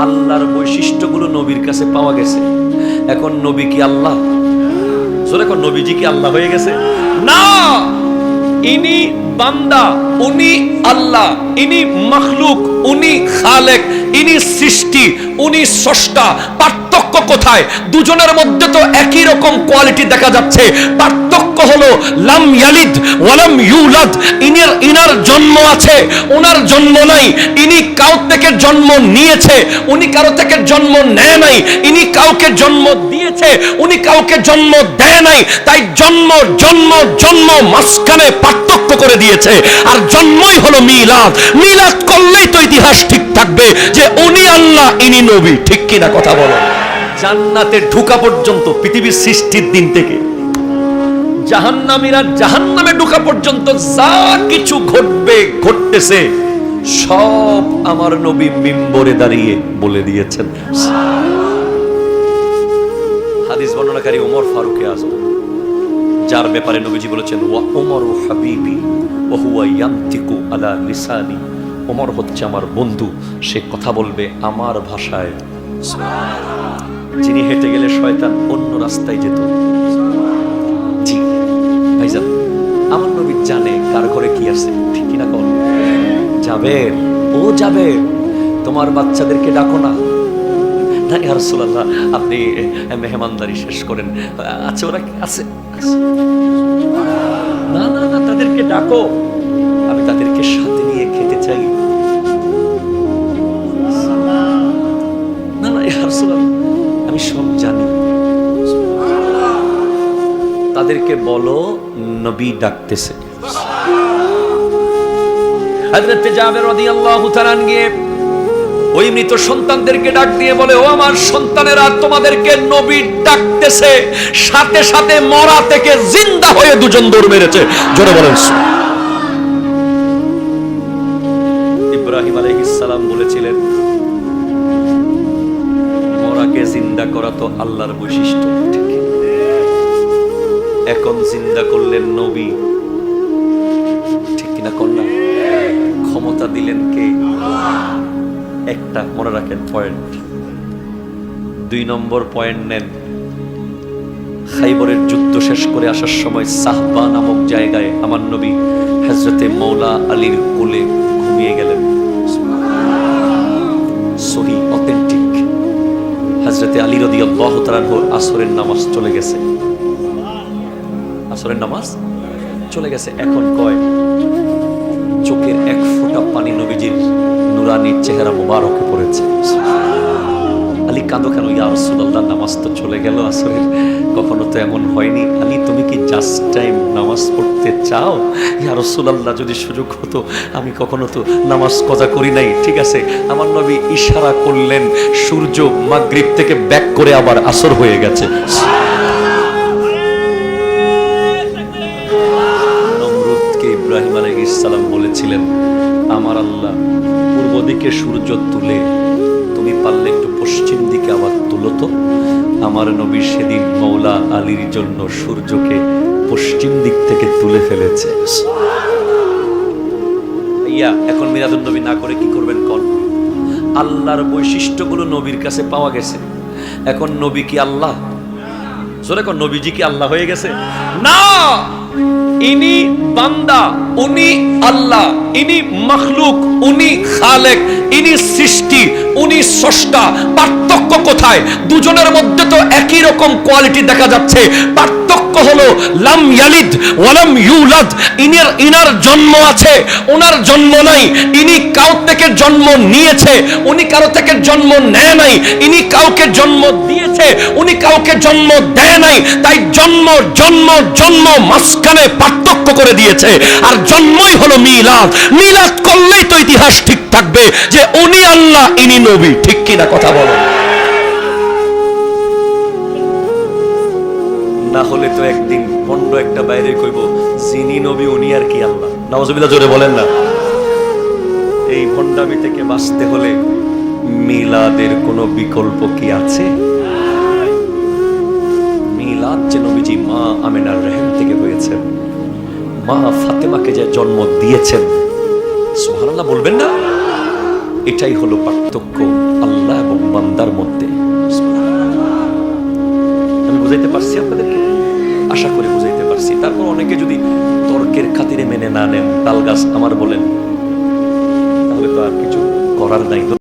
আল্লাহর বৈশিষ্ট্যগুলো নবীর কাছে পাওয়া গেছে। এখন নবী কি আল্লাহ? জোরে এখন নবীজি কি আল্লাহ হয়ে গেছে? না! ইনি বান্দা, উনি আল্লাহ, ইনি মখলুক, উনি খালেক, ইনি সৃষ্টি, উনি স্রষ্টা, পার্থক্য কোথায়? দুজনের মধ্যে তো একই রকম কোয়ালিটি দেখা যাচ্ছে। পার্থক্য হলো লাম ইয়ালিদ ওয়ালাম ইউলাদ। ইনার ইনার জন্ম আছে ওনার জন্ম নাই। ইনি কাউ থেকে জন্ম নিয়েছে, উনি কারও থেকে জন্ম নেয় নাই। ইনি কাউকে জন্ম দিয়েছে, উনি কাউকে জন্ম দেয় নাই। তাই জন্ম জন্ম জন্ম মাঝখানে পার্থক্য করে দিয়েছে। আর জন্মই হলো মিলাদ। মিলাদ করলেই তো ইতিহাস ঠিক থাকবে যে উনি আল্লাহ, ইনি নবী। ঠিক কিনা কথা বলো। জান্নাতে ঢুকা পর্যন্ত পৃথিবীর সৃষ্টির দিন থেকে। জাহান্নামীরা জাহান্নামে ঢুকা পর্যন্ত যা কিছু ঘটবে, ঘটতেছে, সব আমার নবী মিম্বরে দাঁড়িয়ে বলে দিয়েছেন। হাদিস বর্ণনাকারী ওমর ফারুকে আজম যার ব্যাপারে নবীজি বলেছেন, ওয়া ওমর ও হাবিবি ও হুয়া ইয়ান্তিকু আলা লিসানি। ওমর হচ্ছে আমার বন্ধু, সে কথা বলবে আমার ভাষায়। যিনি হেঁটে গেলে শয়তান অন্য রাস্তায় যেত। ভাইজান, আমার নবী জানে কার ঘরে কি আছে, ঠিক কিনা কর যাবে ও যাবে তোমার বাচ্চাদেরকে ডাকো না। না আপনি মেহমানদারি শেষ করেন। আচ্ছা ওরা আছে আছে। না না না, তাদেরকে ডাকো। আমি তাদেরকে সাথে নিয়ে খেতে চাই। জানি। তাদেরকে বলো, নবী ডাকতেছে। হযরত ওই মৃত সন্তানদেরকে ডাক দিয়ে বলে, ও আমার সন্তানেরা, তোমাদেরকে নবী ডাকতেছে। সাথে সাথে মরা থেকে জিন্দা হয়ে দুজন দৌড় মেরেছে। জোরে বলেন জিন্দা করা তো আল্লাহর বৈশিষ্ট্য এখন জিন্দা করলেন নবী। ঠিক কিনা কন্যা? ক্ষমতা দিলেন কে? একটা মনে রাখেন পয়েন্ট দুই নম্বর পয়েন্ট নেন। খাইবরের যুদ্ধ শেষ করে আসার সময় সাহবা নামক জায়গায় আমার নবী হজরতে মৌলা আলীর কোলে ঘুমিয়ে গেলেন। সহি। হজরতে আলী রদি আল্লাহ তালানহর আসরের নামাজ চলে গেছে। আসরের নামাজ চলে গেছে। এখন কয়? চোখের এক ফোঁটা পানি নবীজির নুরানির চেহারা মুবারকে পড়েছে। কাঁদো কেন? ইয়া রাসূলুল্লাহ, নামাজ তো চলে গেল আসরের। কখনো তো এমন হয়নি। আলী, তুমি কি জাস্ট টাইম নামাজ পড়তে চাও? ইয়া রাসূলুল্লাহ, যদি সুযোগ হতো, আমি কখনো তো নামাজ কজা করি নাই। ঠিক আছে, আমার নবী ইশারা করলেন, সূর্য মাগরিব থেকে ব্যাক করে আবার আসর হয়ে গেছে। ইব্রাহিম আলাইহিস সালাম বলেছিলেন, আমার আল্লাহ পূর্ব দিকে সূর্য তুলে, তুমি পারলে একটু পশ্চিম দিকে আবার তুলো তো আমার নবী সেদিন মৌলা আলীর জন্য সূর্যকে পশ্চিম দিক থেকে তুলে ফেলেছে। ইয়া এখন মিরাদুল নবী না করে কি করবেন কন? আল্লাহর বৈশিষ্ট্যগুলো নবীর কাছে পাওয়া গেছে। এখন নবী কি আল্লাহ? জোরে কোন, নবীজি কি আল্লাহ হয়ে গেছে? না! ইনি বান্দা, উনি আল্লাহ, ইনি মখলুক, উনি খালেক, ইনি সৃষ্টি, উনি স্রষ্টা। পার্থক্য কোথায়? দুজনের মধ্যে তো একই রকম কোয়ালিটি দেখা যাচ্ছে। পার্থক্য হলো, লাম ইয়ালিদ ওয়ালাম ইউলাদ। ইনার জন্ম আছে ওনার জন্ম নাই। ইনি কাউ থেকে জন্ম নিয়েছে, উনি কারও থেকে জন্ম নেয় নাই। ইনি কাউকে জন্ম দিয়েছে, উনি কাউকে জন্ম দেয় নাই। তাই জন্ম জন্ম জন্ম মাঝখানে পার্থক্য করে দিয়েছে। আর জন্মই হলো মিলাদ। মিলাদ করলেই তো ইতিহাস ঠিক থাকবে যে উনি আল্লাহ, ইনি নবী। ঠিক কিনা কথা বলো। না হলে তো একদিন পণ্ড একটা বাইরে কইব যিনি নবী উনি আর কি আল্লাহ। নামাজবিদা জোরে বলেন না। এই ভণ্ডামি থেকে বাঁচতে হলে মিলাদের কোনো বিকল্প কি আছে? মিলাদ যে নবীজি মা আমেনার রেহেম থেকে হয়েছেন মা ফাতেমাকে যে জন্ম দিয়েছেন সোহানাল্লাহ বলবেন না? এটাই হলো পার্থক্য আল্লাহ এবং বান্দার মধ্যে। আমি বুঝাইতে পারছি আপনাদেরকে? আশা করে বুঝাইতে পারছি। তারপর অনেকে যদি তর্কের খাতিরে মেনে না নেন তালগাছ আমার বলেন, তাহলে তো আর কিছু করার নাই